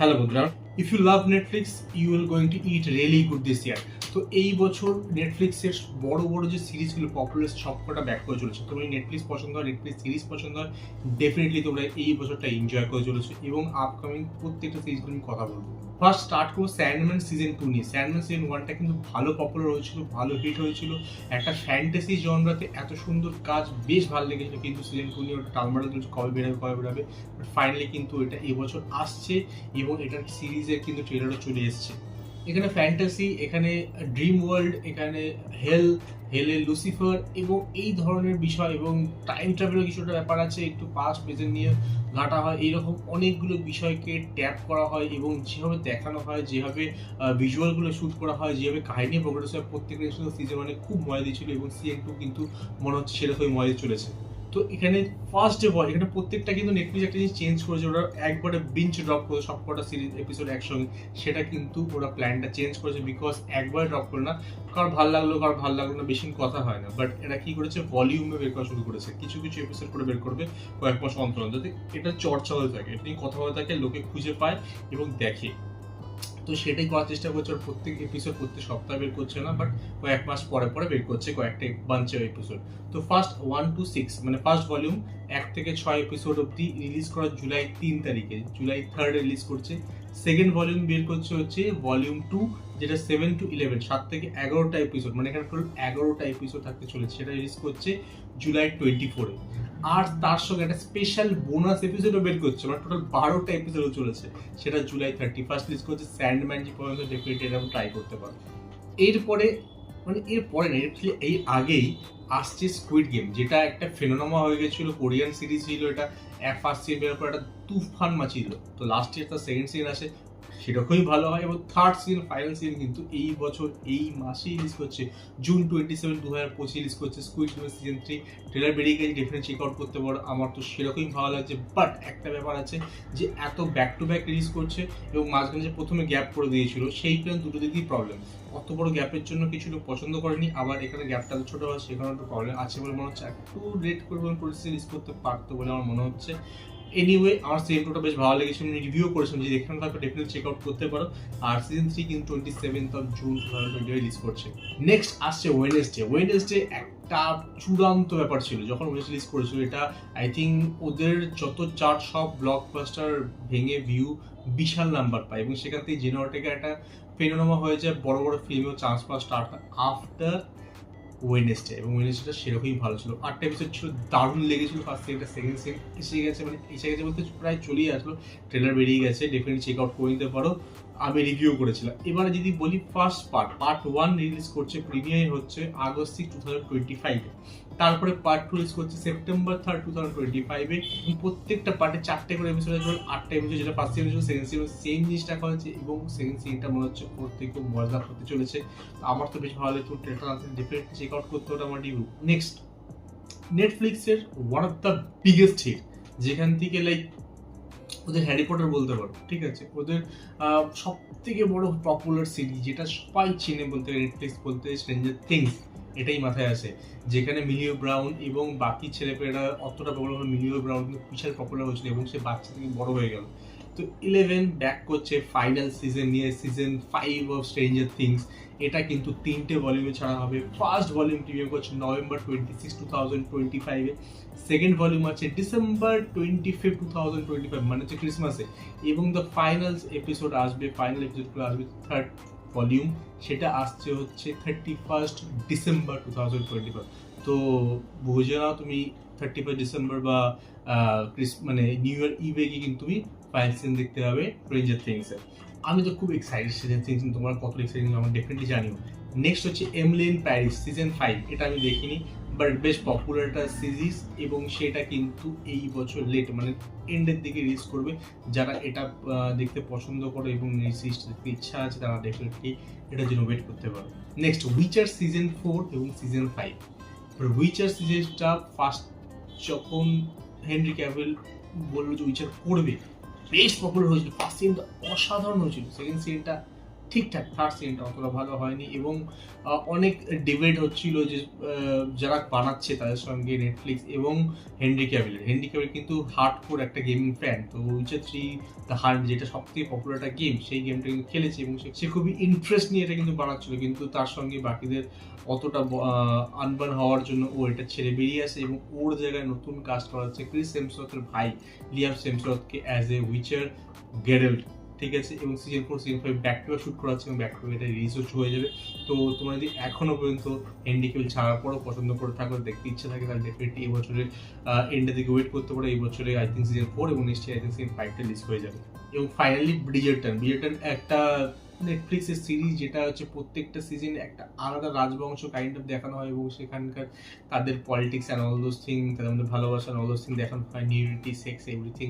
Hello Bugrar. If you love Netflix, you are going to eat really good this year. তো এই বছর নেটফ্লিক্সের বড় বড় যে সিরিজগুলো পপুলার সবকটা ব্যাক করে চলেছে। তোমার নেটফ্লিক্স পছন্দ হয় নেটফ্লিক্স সিরিজ পছন্দ হয় ডেফিনেটলি তোমরা এই বছরটা এনজয় করে চলেছো এবং আপকামিং প্রত্যেকটা সিরিজগুলো আমি কথা বলব। ফার্স্ট স্টার্ট করব স্যান্ডম্যান সিজন টু নিয়ে। স্যান্ডম্যান সিজন ওয়ানটা কিন্তু ভালো পপুলার হয়েছিল, ভালো হিট হয়েছিল। একটা ফ্যান্টাসি জনরাতে এত সুন্দর কাজ বেশ ভালো লেগেছিল, কিন্তু সিজন টু নিয়ে ওটা টালমাটাল চলছে কবে বেরোবে কবে বেরোবে। বাট ফাইনালি কিন্তু এটা এবছর আসছে এবং এটার সিরিজের কিন্তু ট্রেলারও চলে এসছে। এখানে ফ্যান্টাসি এখানে ড্রিম ওয়ার্ল্ড এখানে হেল হেলে লুসিফার এবং এই ধরনের বিষয় এবং টাইম ট্রাভেলের কিছুটা ব্যাপার আছে, একটু পাস্ট প্রেজেন্ট নিয়ে ঘাটা হয়, এইরকম অনেকগুলো বিষয়কে ট্যাপ করা হয় এবং যেভাবে দেখানো হয়, যেভাবে ভিজুয়ালগুলো শ্যুট করা হয়, যেভাবে কাহিনী প্রোগ্রেস হয়, প্রত্যেকটা সিজন মানে খুব মজা দিয়েছিল এবং সিএন টু কিন্তু মনে হচ্ছে সেরকমই মজা চলেছে। তো এখানে ফার্স্ট যে বল এখানে প্রত্যেকটা কিন্তু নেটফ্লিক্স একটা জিনিস চেঞ্জ করেছে, ওরা একবারে বিঞ্চ ড্রপ করে সবকটা সিরিজ এপিসোড একসঙ্গে। সেটা কিন্তু ওরা প্ল্যানটা চেঞ্জ করেছে বিকজ একবার ড্রপ করে না। কার ভালো লাগল কার ভালো লাগল না, বেশি কথা হয় না। বাট এরা কি করেছে? ভলিউমে বের করা শুরু করেছে। কিছু কিছু এপিসোড করে বের করবে কয়েক মাস অন্তর অন্তর। এটা চর্চা হয়ে থাকে, এটা নিয়ে কথা বলতে থাকে, লোকে খুঁজে পায় এবং দেখে। তো সেটাই করার চেষ্টা করছে, ওর প্রত্যেক এপিসোড প্রত্যেক সপ্তাহে বের করছে না বাট কয়েক মাস পরে পরে বের করছে, কয়েকটা বাঞ্চে এপিসোড তো ফার্স্ট ওয়ান টু সিক্স মানে ফার্স্ট ভলিউম এক থেকে ছয় এপিসোড অব্দি রিলিজ করা জুলাই তিন তারিখে জুলাই থার্ড রিলিজ করছে। সেকেন্ড ভলিউম বের করছে হচ্ছে ভলিউম টু যেটা সেভেন টু ইলেভেন সাত থেকে এগারোটা এপিসোড মানে এখানে টোটাল এগারোটা এপিসোড থাকতে চলেছে, সেটা রিলিজ করছে জুলাই টোয়েন্টি ফোরে আর তার সঙ্গে একটা স্পেশাল বোনাস এপিসোডও বের করছে মানে টোটাল বারোটা এপিসোডও চলেছে, সেটা জুলাই থার্টি ফার্স্ট রিলিজ করছে। স্যান্ডম্যান যে পর্যন্ত ডেফিনেটলি এরকম ট্রাই করতে পারো। এরপরে মানে না, actually এই আগেই আসছে স্কুইড গেম যেটা একটা ফেনোনামা হয়ে গেছিল কোরিয়ান সিরিজ ছিল এটা এক ফার্স্ট সিজন বেরোর পর একটা তুফান মাছিল তো লাস্ট ইয়ার তার সেকেন্ড সিজন আসে সেরকমই ভালো হয়। এবং থার্ড সিজন ফাইনাল সিজন কিন্তু এই বছর এই মাসেই রিলিজ করছে। জুন টোয়েন্টি সেভেন দু হাজার পঁচিশ রিলিজ করছে স্কুইড গেমের সিজন থ্রি ট্রেলার বেরিয়ে গেছে ডেফিনেট চেক আউট করতে পারো। আমার তো সেরকমই ভালো লাগছে। বাট একটা ব্যাপার আছে যে, এত ব্যাক টু ব্যাক রিলিজ করছে এবং মাঝখানে যে প্রথমে গ্যাপ করে দিয়েছিল, সেই কারণে দুটো দিকেই প্রবলেম অত বড় গ্যাপের জন্য কিছু লোক পছন্দ করেনি, আবার এখানে গ্যাপটা তো ছোটো হয় সেখানে একটু প্রবলেম আছে বলে মনে হচ্ছে। একটু লেট করে পরিস্থিতি রিলিজ করতে পারতো বলে আমার মনে হচ্ছে। এনিওয়ে আমার সিজন টুটা বেশ ভালো লেগেছে, আমি রিভিউ করেছিলাম যে এখানে থাকবে ডেফিনেট চেক আউট করতে পারো। আর সিজন থ্রি কিন্তু twenty seventh of June two thousand release করছে। নেক্সট আসছে ওয়েনেসডে ওয়েনেসডে একটা চূড়ান্ত ব্যাপার ছিল, যখন ওয়েনেস রিলিজ করেছিল, এটা আই থিঙ্ক ওদের যত চার্ট সব ব্লকবাস্টার ভেঙে ভিউ বিশাল নাম্বার পায়, এবং সেখান থেকে জেনোয়ারটাকে একটা ফেনোনামা হয়ে যায়, বড় বড় ফিল্মেও চান্স পাওয়া স্টার্ট আফটার ওয়েনেসডে এবং ওয়েনেসডেটা সেরকমই ভালো ছিল। আটটা এপিসোড ছিল, দারুণ লেগেছিল ফার্স্ট একটা সেকেন্ড সেকেন্ড এসে গেছে মানে এসে গেছে বলতে প্রায় চলেই আসলো। ট্রেলার বেরিয়ে গেছে ডেফিনেটলি চেক আউট করে নিতে পারো। আমি রিভিউ করেছিলাম। এবারে যদি বলি first part part one release করছে প্রিমিয়ার হচ্ছে August six two thousand twenty ফাইভে তারপরে পার্ট টু রিলিজ করছে September third two thousand twenty ফাইভে প্রত্যেকটা পার্টে চারটে করে এপিসোড আছে আটটা এপিসোড যেটা ফার্স্ট ছিল সেকেন্ড সিজন সেম জিনিসটা করা হয়েছে এবং সেকেন্ড সিজনটা মনে হচ্ছে পড়তে খুব মজাদার হতে চলেছে। আমার তো বেশ ভালো লাগতো ট্রেলার আছে ডেফিনেটলি চেক আউট করতে ওটা আমার review next নেটফ্লিক্সের one of the biggest hit যেখান থেকে লাইক ওদের হ্যারি পটার বলতে পারো, ঠিক আছে? ওদের সব থেকে বড় পপুলার সিরিজ যেটা সবাই চিনে বলতে নেটফ্লিক্স বলতে স্ট্রেঞ্জার থিংস এটাই মাথায় আসে। যেখানে মিলিও ব্রাউন এবং বাকি ছেলেপেয়েরা অতটা পপুলার মিলিও ব্রাউন কিন্তু বিশাল পপুলার হয়েছিল এবং সে বাচ্চা থেকে বড় হয়ে গেল। তো ইলেভেন ব্যাক করছে ফাইনাল সিজন নিয়ে season five of Stranger Things এটা কিন্তু তিনটে ভলিউমে ছাড়া হবে। ফার্স্ট ভলিউম প্রিমিয়ার করছে November twenty six two thousand twenty ফাইভে সেকেন্ড ভলিউম আছে December twenty fifth two thousand twenty five মানে হচ্ছে ক্রিসমাসে এবং দ্য ফাইনাল এপিসোড আসবে ফাইনাল এপিসোডগুলো আসবে থার্ড ভলিউম সেটা আসছে হচ্ছে thirty first December two thousand twenty five তো বুঝে নাও তুমি থার্টি ফার্স্ট ডিসেম্বর বা মানে নিউ ইয়ার ইভে গিয়ে কিন্তু তুমি ফাইনাল সিজন দেখতে হবে রেঞ্জার থিংসের আমি তো খুব এক্সাইটেড সিজন থিংস তোমার কত এক্সাইটেড আমার ডেফিনেটলি জানিও। নেক্সট হচ্ছে এমলিন প্যারিস সিজন ফাইভ এটা আমি দেখিনি বাট বেশ পপুলার একটা সিরিজ এবং সেটা কিন্তু এই বছর লেট মানে এন্ডের দিকে রিলিজ করবে। যারা এটা দেখতে পছন্দ করে এবং এই সিরিজটা দেখতে ইচ্ছা আছে, তারা ডেফিনেটলি এটার জন্য ওয়েট করতে পারে। নেক্সট উইচার সিজন ফোর এবং সিজন ফাইভ উইচার সিরিজটা ফার্স্ট যখন হেনরি ক্যাভেল বলল যে উইচার করবে, বেশ পপুলার হয়েছিল। ফার্স্ট সিনটা অসাধারণ হয়েছিল। সেকেন্ড সিজনটা ঠিকঠাক থার্ড সিজনটা অতটা ভালো হয়নি এবং অনেক ডিবেট হচ্ছিল যে যারা বানাচ্ছে তাদের সঙ্গে নেটফ্লিক্স এবং হেনরি ক্যাভিলের হেনরি ক্যাভিল কিন্তু হার্ড কোর একটা গেমিং ফ্যান তো উইচার থ্রি দ্য হার্ট যেটা সব থেকে পপুলার একটা গেম সেই গেমটা কিন্তু খেলেছে এবং সে- খুবই ইন্টারেস্ট নিয়ে এটা কিন্তু বানাচ্ছিল, কিন্তু তার সঙ্গে বাকিদের অতটা আনবান হওয়ার জন্য ও এটা ছেড়ে বেরিয়ে আসে এবং ওর জায়গায় নতুন কাজ করা হচ্ছে ক্রিস সেমসওয়ার্থের ভাই লিয়াম সেমসওয়ার্থকে অ্যাজ এ উইচার গেরেল্ট ঠিক আছে, এবং season four season five back to shoot করা হচ্ছে এবং ব্যাক টু এটা রিলিজও হয়ে যাবে। তো তোমরা যদি এখনও পর্যন্ত হেন্ডিকেল ছাড়ার পরও পছন্দ করে থাকো, দেখতে ইচ্ছে থাকে, তাহলে ডেফিনেটলি এই বছরের এন্ডের দিকে ওয়েট করতে পারো। এই বছরে আই থিঙ্ক সিজন ফোর এবং নিশ্চয়ই আই থিঙ্ক সিজন ফাইভটা রিলিজ হয়ে যাবে। এবং ফাইনালি বিজেটন বিজেটন একটা নেটফ্লিক্সের সিরিজ যেটা হচ্ছে প্রত্যেকটা সিজন একটা আলাদা রাজবংশ কাইন্ড অফ দেখানো হয় এবং সেখানকার তাদের politics and all those thing তাদের মধ্যে ভালোবাসা অল দোজ থিং দেখানো হয়। Nudity sex everything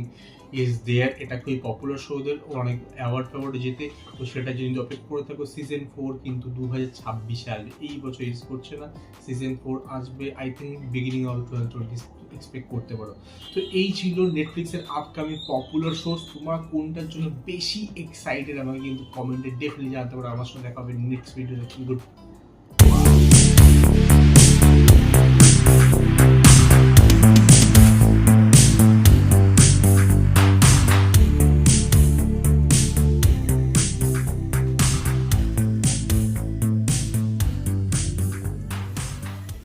is there এটা খুবই পপুলার শো ওদের অনেক অ্যাওয়ার্ড ফ্যাওয়ার্ড যেতে তো সেটা যদি অপেক্ষা করে থাকো সিজন ফোর কিন্তু দু হাজার ছাব্বিশে আসবে। এই বছর ইউজ করছে না। সিজন ফোর আসবে I think beginning of two thousand twenty expect করতে পারো। তো এই ছিল নেটফ্লিক্সের আপকামিং পপুলার শো তোমার কোনটার জন্য বেশি এক্সাইটেড আমাকে কিন্তু কমেন্টে ডেফিনেটলি জানতে পারো। আমার সঙ্গে দেখা হবে নেক্সট ভিডিওতে গুড